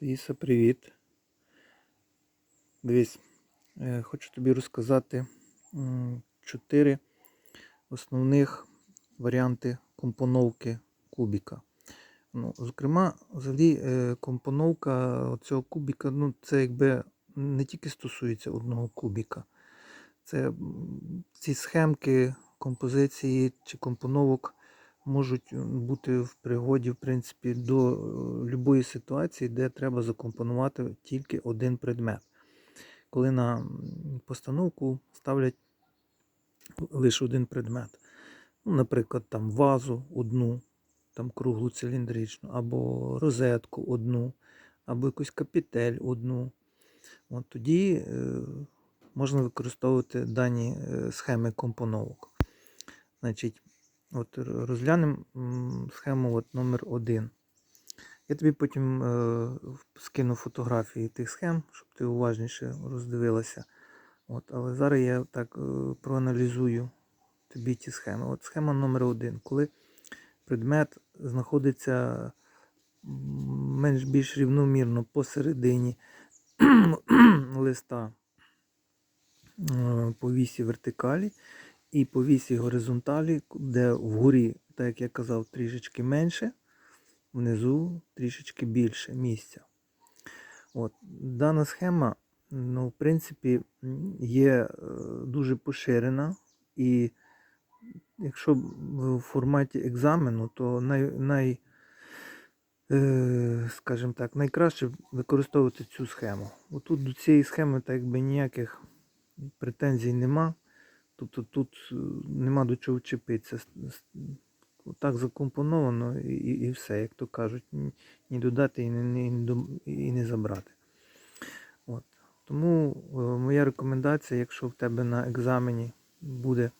Таїса, привіт. Дивись, е, хочу тобі розказати чотири основних варіанти компоновки кубіка. Ну, зокрема, взагалі е, компоновка цього кубіка, ну, це якби не тільки стосується одного кубіка. Це ці схемки композиції чи компоновок можуть бути в пригоді, в принципі, до будь-якої ситуації, де треба закомпонувати тільки один предмет. Коли на постановку ставлять лише один предмет. Ну, наприклад, там вазу одну, там круглу циліндричну, або розетку одну, або якусь капітель одну. От тоді е, можна використовувати дані е, схеми компоновок. Значить, от розглянемо схему от номер 1. Я тобі потім е, скину фотографії тих схем, щоб ти уважніше роздивилася. От, але зараз я так е, проаналізую тобі ті схеми. От схема номер 1. Коли предмет знаходиться менш більш рівномірно посередині листа е, по вісі вертикалі і по вісі горизонталі, де вгорі, так як я казав, трішечки менше, внизу трішечки більше місця. От. Дана схема, ну, в принципі, є е, дуже поширена, і якщо в форматі екзамену, то най, най, е, скажімо так, найкраще використовувати цю схему. Отут до цієї схеми так якби ніяких претензій нема. Тобто тут е, нема до чого вчепитися. Так закомпоновано і, і, все, як то кажуть, ні, додати і не, і не забрати. От. Тому е, моя рекомендація, якщо в тебе на екзамені буде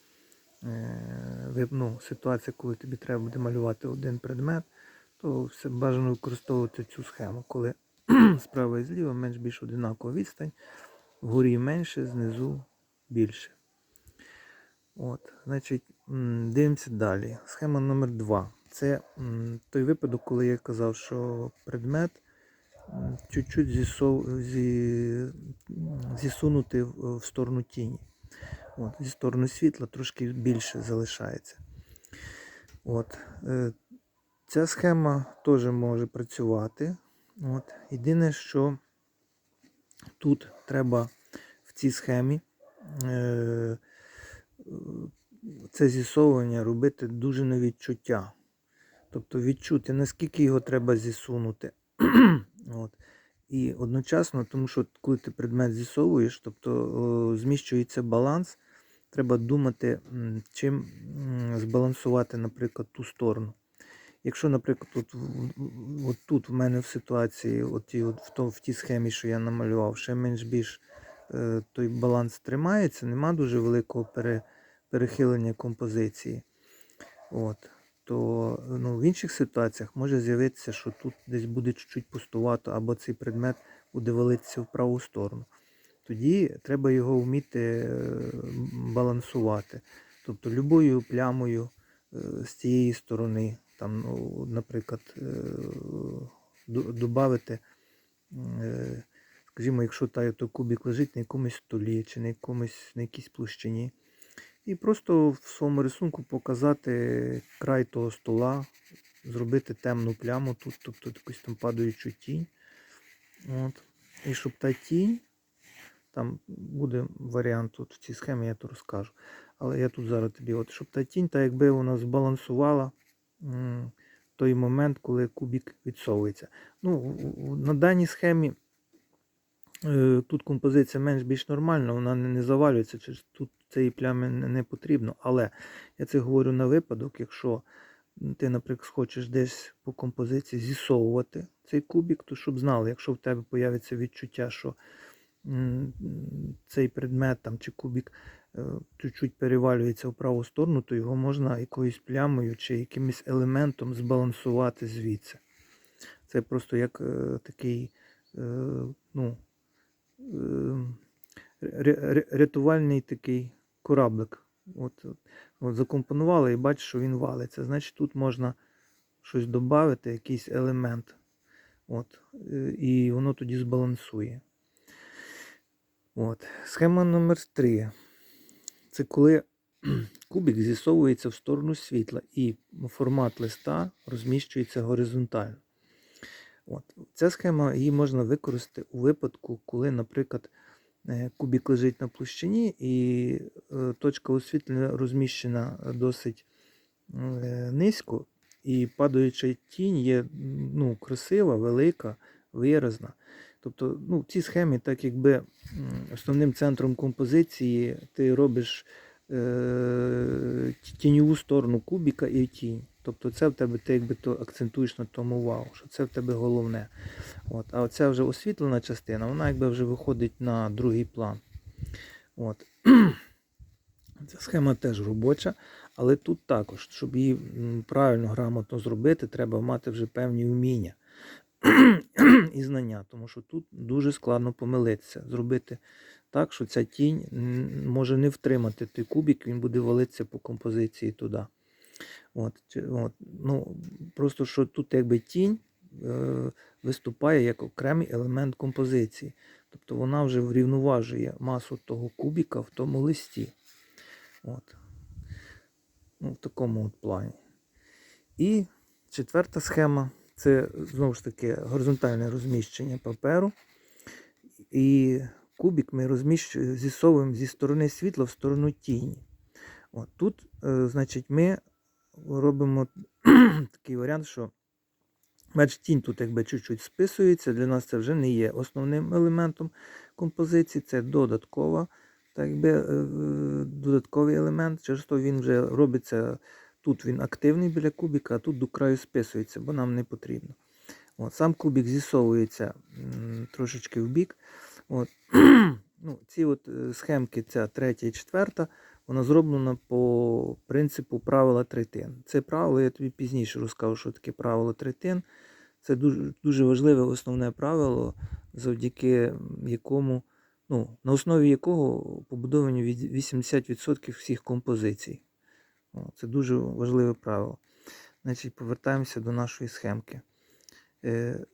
е, ну, ситуація, коли тобі треба буде малювати один предмет, то все бажано використовувати цю схему, коли справа і зліва менш більш одинакова відстань, вгорі менше, знизу більше. От, значить, дивимося далі. Схема номер 2. Це той випадок, коли я казав, що предмет чуть-чуть зісунути в, в сторону тіні. От, зі сторони світла трошки більше залишається. От, е, ця схема теж може працювати. От, єдине, що тут треба в цій схемі е, це зісовування робити дуже на відчуття. Тобто відчути, наскільки його треба зісунути. От. І одночасно, тому що коли ти предмет зісовуєш, тобто зміщується баланс, треба думати, чим збалансувати, наприклад, ту сторону. Якщо, наприклад, от, от тут в мене в ситуації, от, ті, от в, то, в тій схемі, що я намалював, ще менш більш е, той баланс тримається, нема дуже великого пере, перехилення композиції. От, то ну, в інших ситуаціях може з'явитися, що тут десь буде чуть-чуть пустувато, або цей предмет буде валитися в праву сторону. Тоді треба його вміти е, балансувати. Тобто любою плямою е, з цієї сторони, там, ну, наприклад, додати, скажімо, якщо та, то кубик лежить на якомусь столі чи на якомусь на якійсь площині. І просто в своєму рисунку показати край того стола, зробити темну пляму тут, тобто якусь там падаючу тінь. От. І щоб та тінь, там буде варіант тут в цій схемі, я то розкажу. Але я тут зараз тобі, от, щоб та тінь, та якби вона збалансувала той момент, коли кубик відсовується. Ну, на даній схемі тут композиція менш більш нормальна, вона не, завалюється, тут цієї плями не, потрібно. Але я це говорю на випадок, якщо ти, наприклад, хочеш десь по композиції зісовувати цей кубик, то щоб знали, якщо в тебе появиться відчуття, що цей предмет там, чи кубик е, чуть-чуть перевалюється в праву сторону, то його можна якоюсь плямою чи якимось елементом збалансувати звідси. Це просто як е, такий е, ну, е, рятувальний такий кораблик. От, от, закомпонували і бачиш, що він валиться. Значить, тут можна щось додати, якийсь елемент От, е, і воно тоді збалансує. От. Схема номер 3. Це коли кубик зісовується в сторону світла і формат листа розміщується горизонтально. От. Ця схема її можна використати у випадку, коли, наприклад, е, кубик лежить на площині і е, точка освітлення розміщена досить е, низько, і падаюча тінь є ну, красива, велика, виразна. Тобто, ну, в цій схемі, так якби основним центром композиції ти робиш е, тіньову сторону кубіка і тінь. Тобто це в тебе ти якби то акцентуєш на тому вау, що це в тебе головне. От. А оця вже освітлена частина, вона якби вже виходить на другий план. От. Ця схема теж робоча, але тут також, щоб її правильно, грамотно зробити, треба мати вже певні вміння і знання, тому що тут дуже складно помилитися, зробити так, що ця тінь може не втримати той кубик, він буде валитися по композиції туди. От, от, ну, просто що тут якби тінь е, виступає як окремий елемент композиції. Тобто вона вже врівноважує масу того кубіка в тому листі. От. Ну, в такому от плані. І четверта схема це знову ж таки горизонтальне розміщення паперу. І кубик ми розміщуємо, зісовуємо зі сторони світла в сторону тіні. От тут, е, значить, ми робимо такий варіант, що бач, тінь тут якби чуть-чуть списується. Для нас це вже не є основним елементом композиції, це додаткова, так якби, е, додатковий елемент. Через то він вже робиться. Тут він активний біля кубіка, а тут до краю списується, бо нам не потрібно. От, сам кубік зісовується трошечки в бік. От. ну, ці от е, схемки, ця третя і четверта, вона зроблена по принципу правила третин. Це правило, я тобі пізніше розкажу, що таке правило третин. Це дуже, дуже важливе основне правило, завдяки якому, ну, на основі якого побудовані 80% всіх композицій. Це дуже важливе правило. Значить, повертаємося до нашої схемки. Е,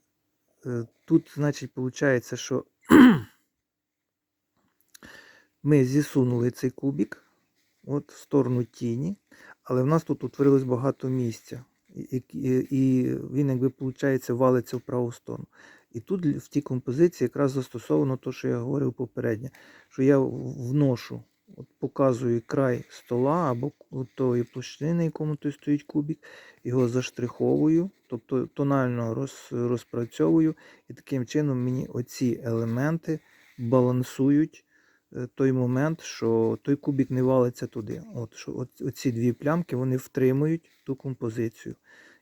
е, тут, значить, виходить, що ми зісунули цей кубик от, в сторону тіні, але в нас тут утворилось багато місця. І, і, і він, якби, виходить, валиться в праву сторону. І тут в тій композиції якраз застосовано те, що я говорив попередньо, що я вношу, от показую край стола або тої площини, на якому той стоїть кубик, його заштриховую, тобто тонально роз, розпрацьовую, і таким чином мені оці елементи балансують той момент, що той кубик не валиться туди. От, що оці дві плямки вони втримують ту композицію.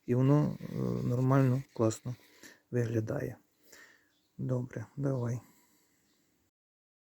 І воно е, нормально, класно виглядає. Добре, давай.